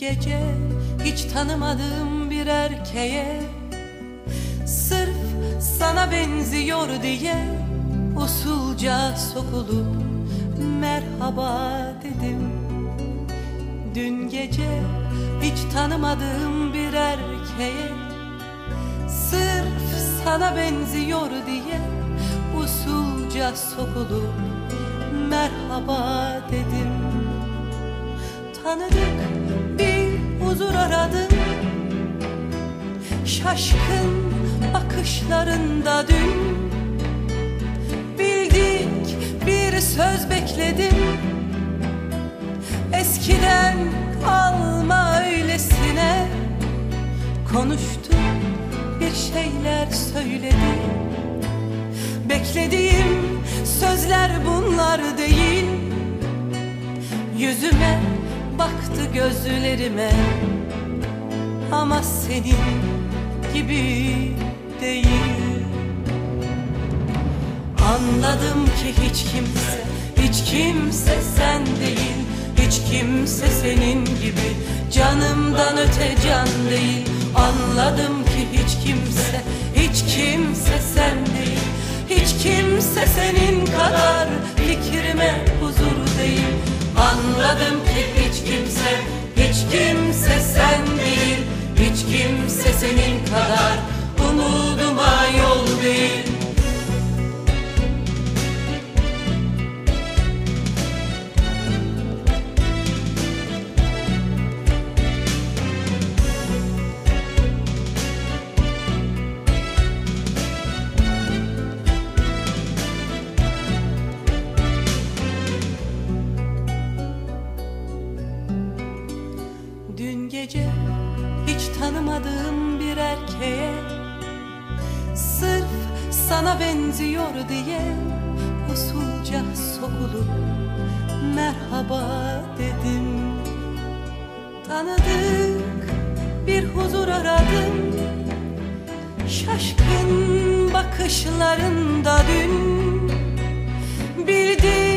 gece hiç tanımadığım bir erkeğe. Sırf sana benziyor diye usulca sokulup merhaba dedim. Dün gece hiç tanımadığım bir erkeğe. Sırf sana benziyor diye usulca sokulup merhaba dedim. Tanıdık Şaşkın bakışlarında dün. Bildik bir söz bekledim. Eskiden kalma öylesine. Konuştu bir şeyler söyledi Beklediğim sözler bunlar değil. Yüzüme baktı gözlerime. Ama senin gibi değil. Anladım ki hiç kimse, hiç kimse sen değil. Hiç kimse senin gibi canımdan öte can değil. Anladım ki hiç kimse, hiç kimse sen değil. Hiç kimse senin kadar fikrime huzur değil. Anladım ki hiç kimse, hiç kimse sen değil. Hiç kimse senin kadar umuduma yol değil. Dün gece hiç tanımadığım bir erkeğe Sırf sana benziyor diye usulca sokulup merhaba dedim. Tanıdık bir huzur aradım. Şaşkın bakışlarında dün bekledim